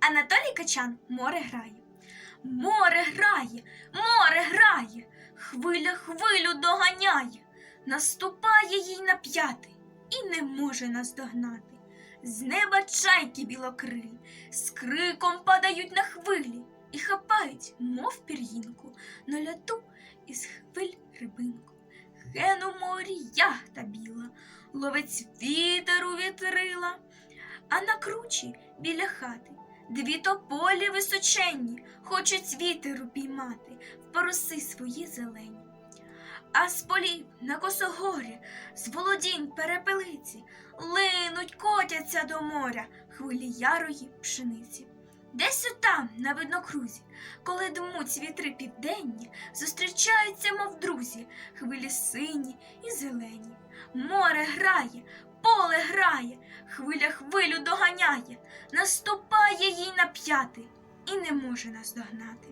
Анатолій Качан море грає. Море грає, море грає, хвиля хвилю доганяє, наступає їй на п'яти і не може наздогнати. З неба чайки білокрилі, з криком падають на хвилі і хапають, мов пір'їнку, на ляту із хвиль рибинку. Ген у морі яхта біла, ловець вітер у вітрила, а на кручі біля хати дві тополі височенні хочуть вітер упіймати в пороси свої зелені. А з полів на косогорі, з володінь перепелиці, линуть, котяться до моря хвилі ярої пшениці. Десь отам, на виднокрузі, коли дмуть вітри південні, зустрічаються, мов друзі, хвилі сині і зелені. Море грає, поле грає, хвиля хвилю доганяє, наступає їй на п'яти і не може наздогнати.